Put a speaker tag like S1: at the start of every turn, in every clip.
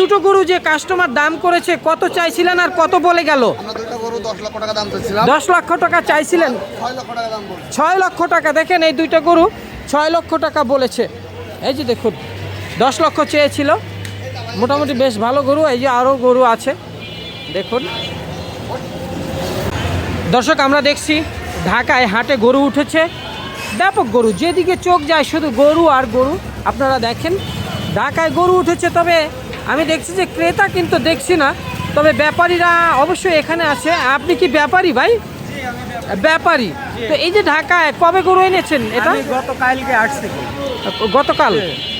S1: দুটো গরু যে কাস্টমার দাম করেছে কত চাইছিলেন আর কত বলে গেল?
S2: দশ লক্ষ টাকা
S1: চাইছিলেন?
S2: ছয় লক্ষ টাকা
S1: ছয় লক্ষ টাকা দেখেন এই দুইটা গরু ছয় লক্ষ টাকা বলেছে। এই যে দেখুন দশ লক্ষ চেয়েছিল। মোটামুটি বেশ ভালো গরু এই যে আরও গরু আছে। দেখুন। দর্শক আমরা দেখছি ঢাকায় হাটে গরু উঠেছে। ব্যাপক গরু যেদিকে চোখ যায় শুধু গরু আর গরু। আপনারা দেখেন ঢাকায় গরু উঠেছে তবে আমি দেখছি যে ক্রেতা কিন্তু দেখছি না তবে ব্যাপারীরা অবশ্যই এখানে আছে। আপনি কি ব্যাপারী ভাই? ব্যাপারী। তো এই যে ঢাকায় কবে গরু এনেছেন এটা?
S3: গতকালকে আসছে
S1: গতকাল?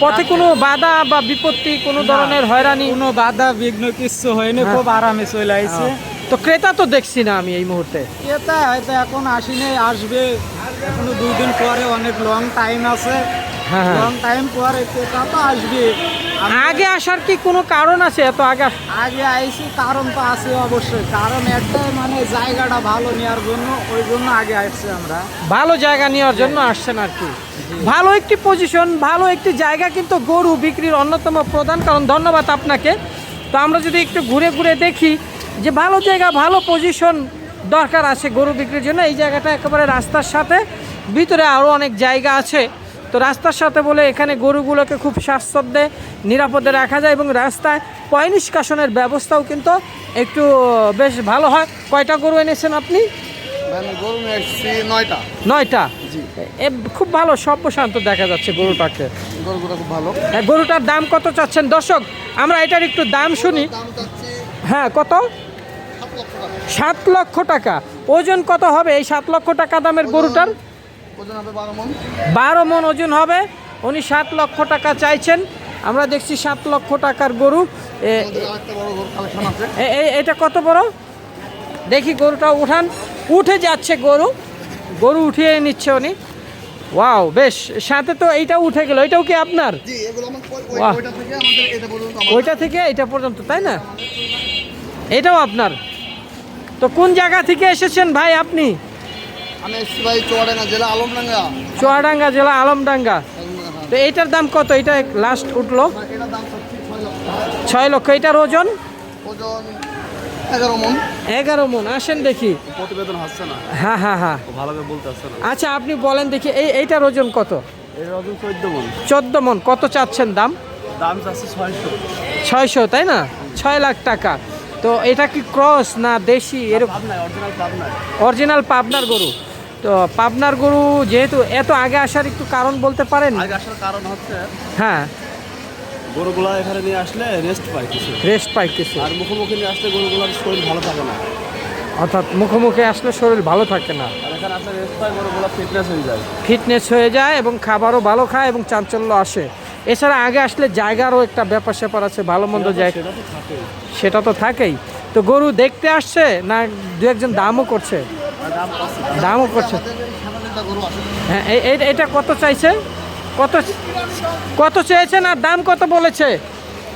S1: পথে কোনো বাধা বা বিপত্তি কোনো ধরনের হয়রানি?
S3: কোনো বাধা বিঘ্ন কিছু হয়নি
S1: হ্যাঁ।
S3: খুব আরামে চলে আইছে।
S1: তো ক্রেতা তো দেখছি না আমি এই মুহূর্তে।
S3: ক্রেতা হয়তো এখন আসিনি আসবে এখনও দুই দিন পরে অনেক লং টাইম আছে।
S1: হ্যাঁ, হ্যাঁ।
S3: লং টাইম পরে ক্রেতা তো আসবে
S1: আগে আসার কি কোনো কারণ আছে? এত আগে
S3: আগে আইছি কারণ তো আছে অবশ্যই। কারণ একটাই মানে জায়গাটা ভালো নেওয়ার জন্য ওই জন্য আগে আসছি আমরা।
S1: ভালো জায়গা নেওয়ার জন্য আসছেন আর কি। ভালো একটি পজিশন ভালো একটি জায়গা কিন্তু গরু বিক্রির অন্যতম প্রধান কারণ। ধন্যবাদ আপনাকে। তো আমরা যদি একটু ঘুরে ঘুরে দেখি যে ভালো জায়গা ভালো পজিশন দরকার আছে গরু বিক্রির জন্য। এই জায়গাটা একেবারে রাস্তার সাথে ভিতরে আরও অনেক জায়গা আছে। তো রাস্তার সাথে বলে এখানে গরুগুলোকে খুব স্বাস্থ্যে নিরাপদে রাখা যায় এবং রাস্তায় পয় নিষ্কাশনের ব্যবস্থাও কিন্তু একটু বেশ ভালো হয়। কয়টা গরু এনেছেন আপনি?
S2: নয়টা।
S1: নয়টা? খুব ভালো সভ্যশান্ত দেখা যাচ্ছে গরুটাকে।
S2: গরুগুলো খুব ভালো।
S1: হ্যাঁ, গরুটার দাম কত চাচ্ছেন? দর্শক আমরা এটার একটু দাম শুনি। হ্যাঁ কত?
S2: সাত লক্ষ টাকা।
S1: ওজন কত হবে এই সাত লক্ষ টাকা দামের গরুটার?
S2: ওজন হবে বারো মন?
S1: বারো মন ওজন হবে। উনি সাত লক্ষ টাকা চাইছেন। আমরা দেখছি সাত লক্ষ টাকার গরু। এটা কত বড়? দেখি গরুটা উঠান। উঠে যাচ্ছে গরু। গরু উঠিয়ে নিচ্ছে উনি। ওয়াও বেশ। সাথে তো এইটা উঠে গেল। এটাও কি আপনার?
S2: ওইটা থেকে এটা পর্যন্ত
S1: তাই না? এটাও আপনার। তো কোন জায়গা থেকে এসেছেন ভাই আপনি?
S2: আমি এসেছি ভাই চুয়াডাঙ্গা জেলা আলমডাঙ্গা।
S1: চুয়াডাঙ্গা জেলা আলমডাঙ্গা। তো এইটার দাম কত? এটা লাস্ট উঠল।
S2: ছয় লক্ষ।
S1: এটার ওজন?
S2: ওজন এগারো মন।
S1: এগারো মন। আসেন দেখি।
S2: প্রতিবেদন হচ্ছে না।
S1: হ্যাঁ হ্যাঁ হ্যাঁ।
S2: ভালোভাবে বলতে হচ্ছে না।
S1: আচ্ছা আপনি বলেন দেখি এই এইটার ওজন কত?
S2: এর ওজন চোদ্দ মন।
S1: চোদ্দ মন। কত চাচ্ছেন দাম?
S2: দাম চাচ্ছে ছয়শো।
S1: ছয়শো তাই না? ছয় লাখ টাকা। তো এটা কি ক্রস না দেশি? এরকম
S2: অরিজিনাল
S1: পাবনার গরু। তো পাবনার গরু যেহেতু এত আগে আসার একটু কারণ বলতে পারেন?
S2: আগে আসার কারণ হচ্ছে
S1: হ্যাঁ।
S2: গরুগুলা এখানে নিয়ে আসলে রেস্ট পায় কিছু।
S1: রেস্ট পাই কিছু।
S2: আর মুখোমুখি নিয়ে আসলে গরুগুলোর শরীর ভালো থাকে না।
S1: অর্থাৎ মুখোমুখি আসলে শরীর ভালো থাকে না।
S2: এখানে আসলে রেস্ট পায় গরুগুলো ফিটনেস হয়ে যায়।
S1: ফিটনেস হয়ে যায় এবং খাবারও ভালো খায় এবং চাঞ্চল্য আসে। এছাড়া আগে আসলে জায়গারও একটা ব্যাপার স্যাপার আছে ভালো মন্দ জায়গা
S2: সেটা তো
S1: থাকেই। তো গরু দেখতে আসছে না দু একজন দামও করছে? দামও করছে। হ্যাঁ এটা কত চাইছে? কত কত চেয়েছেন আর দাম কত বলেছে?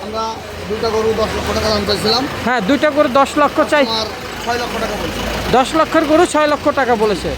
S2: আমরা দুইটা গরু দশ লক্ষ টাকা
S1: হ্যাঁ দুইটা গরু দশ লক্ষ চাই দশ লক্ষের গরু ছয় লক্ষ টাকা বলেছে।